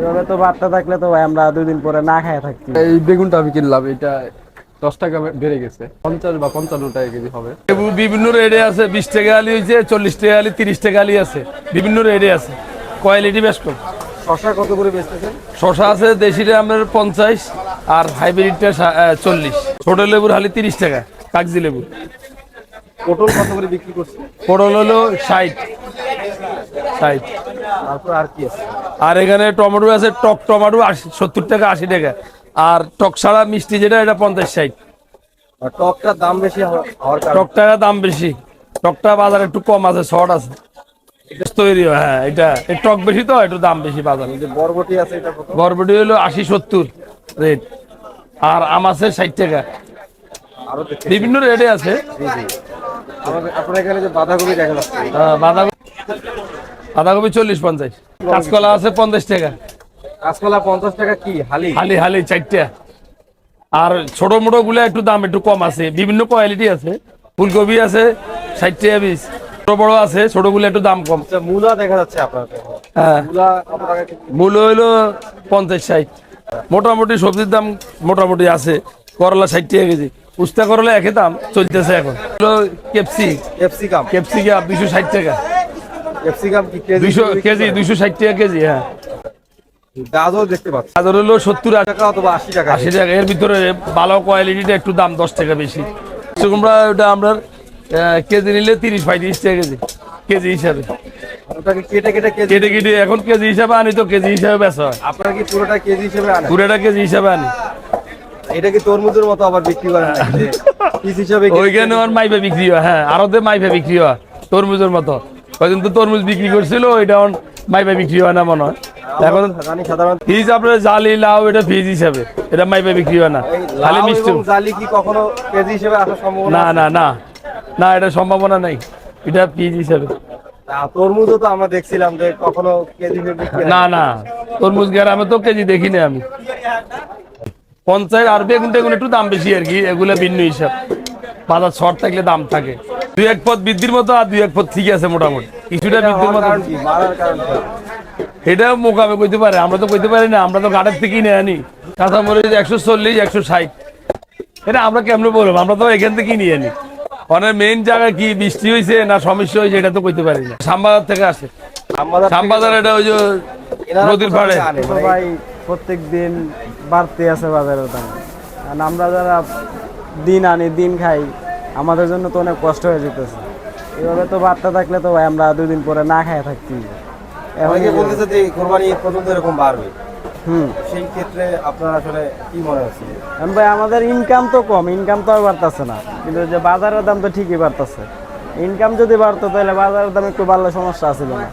এভাবে তো বার্তা থাকলে তো ভাই আমরা দুদিন পরে না খায় থাকছি এই বেগুনটা আমি কিনলাম এটা দশ টাকা বেড়ে গেছে। পঞ্চাশ বা পঞ্চান্ন টাকা কেজি হবে। লেবু বিভিন্ন রেটে আছে বিশ টাকা আলি হয়েছে চল্লিশ টাকা আলি তিরিশ টাকা আলি আছে। বিভিন্ন রেটে আছে। কোয়ালিটি বেশ কম। শশা কত করে বেচতেছেন? শশা আছে দেশিটা আপনার পঞ্চাশ আর হাইব্রিডটা চল্লিশ। ছোট লেবুর হালি তিরিশ টাকা কাগজি লেবু। পটল কত করে বিক্রি করছে পটল হলো ষাট। ষাট। তারপর আর কি আছে? আর এখানে টমেটো আছে টক টমেটো আশি সত্তর টাকা আশি টাকা। আর টক ছাড়া মিষ্টি যেটা এটা পঞ্চাশ ষাট। আর টকটার দাম বেশি হওয়া- হওয়ার কারণ। টকটা দাম বেশি। টকটা বাজারে একটু কম আছে শর্ট আছে। তৈরি হয়, হ্যাঁ এটা টক বেশি তো একটু দাম বেশি বাজারে। বরবটি আছে এটা বরবটি হলো আশি সত্তর রেট। আর আম আছে ষাট টাকা। বিভিন্ন রেটে আছে। আপনার এখানে যে বাঁধাকপি দেখা যাচ্ছে। বাঁধাকপি বাঁধাকপি চল্লিশ পঞ্চাশ। কাঁচকলা আছে পঞ্চাশ টাকা। কাঁচকলা পঞ্চাশ টাকা কি হালি? হালি হালি চারটা। আর ছোট মোটো গুলো একটু দাম একটু কম আছে বিভিন্ন কোয়ালিটি আছে। ফুলকপি আছে ষাট টাকা পিস। ছোট বড় আছে ছোটগুলো একটু দাম কম। আচ্ছা মূলা দেখা যাচ্ছে আপনার হ্যাঁ। মূলা হইল পঞ্চাশ ষাট। মোটামুটি সবজির দাম মোটামুটি আছে করলা ষাট টাকা কেজি। উস্তা করলা একই দাম চলতেছে এখন। কেপসি। ক্যাপসিকাম ক্যাপসিকাম দুইশো ষাট টাকা। ক্যাপসিকাম কি কেজি? দুইশো কেজি দুইশো ষাট টাকা কেজি হ্যাঁ। গাজর দেখতে পাচ্ছি। গাজর হলো সত্তর আশি টাকা অথবা আশি টাকা। আশি টাকা। এর ভিতরে ভালো কোয়ালিটিটা একটু দাম দশ টাকা বেশি। কুমড়া ওটা আমরা কেজি নিলে তিরিশ পঁয়ত্রিশ টাকা কেজি কেজি হিসাবে। ওটাকে কেটে কেটে কেজি? কেটে কেটে এখন কেজি হিসাবে আনি তো কেজি হিসাবে বেচা হয়। আপনারা কি পুরোটা কেজি হিসেবে আনেন? পুরোটা কেজি হিসাবে আনি। এটা কি তরমুজের মতো আবার বিক্রি করেন নাকি? পিস হিসাবে কেটে- ওইখানে আমার মাইপে বিক্রি হয় হ্যাঁ আরতে মাইপে বিক্রি হয় তরমুজের মতো। তো তরমুজ বিক্রি করছিল এখন মাইপে বিক্রি হয় না মনে হয়। এখন ফিজ আপনার জালি লাউ এটা ফিজ হিসাবে এটা মাইপে বিক্রি হয় না। খালি মিষ্টি। জালি কি কখনো কেজি হিসেবে আসার সম্ভাবনা না না না না এটা সম্ভাবনা নাই। এটা ফিজ হিসাবে। তরমুজও তো আমরা দেখছিলাম যে কখনো কেজি হিসেবে বিক্রি না না। তরমুজ গ্রামে তো কেজি দেখিনি আমি। পঞ্চায়েত আর বেগুন টেগুন একটু দাম বেশি আর কি এগুলো ভিন্ন হিসাব। বাজার শর্ট থাকলে দাম থাকে। দুই এক পথ বৃদ্ধির মতো আর দুই এক পথ ঠিক আছে মোটামুটি। কিছুটা বৃদ্ধির মতো। কারণ কি? মারার কারণ কি? এটা মোকাবে কইতে পারে আমরা তো কইতে পারি না আমরা তো ঘাটের থেকেই নিয়ে আনি। কাঁচামরিচ একশো চল্লিশ একশো ষাট। এটা আমরা কেমনে বলব? আমরা তো এখান থেকেই নিয়ে আনি। অনেক মেইন জায়গা কি বৃষ্টি হয়েছে না সমস্যা হয়েছে এটা তো কইতে পারি না। শ্যামবাজার থেকে আসে। শ্যামবাজার এটা ওই যে নদীর পাড়ে। আনে? মানে ভাই প্রত্যেক দিন বাড়তে আছে বাজারের দাম। আমরা যারা দিন আনি দিন খাই আমাদের জন্য তো অনেক কষ্ট হয়ে যেতেছে। এভাবে তো বার্তা থাকলে তো ভাই আমরা দুই দিন পরে না খায় থাকছি এখন অনেকে বলতেছে যে কোরবানি পর্যন্ত এরকম বাড়বে। হুম। সেই ক্ষেত্রে আপনার আসলে কি মনে হচ্ছে? ভাই আমাদের ইনকাম তো কম ইনকাম তো আর বাড়তেছে না। কিন্তু যে বাজারের দাম তো ঠিকই বাড়তেছে। ইনকাম যদি বাড়তো তাহলে বাজারের দাম একটু বাড়লে সমস্যা ছিল না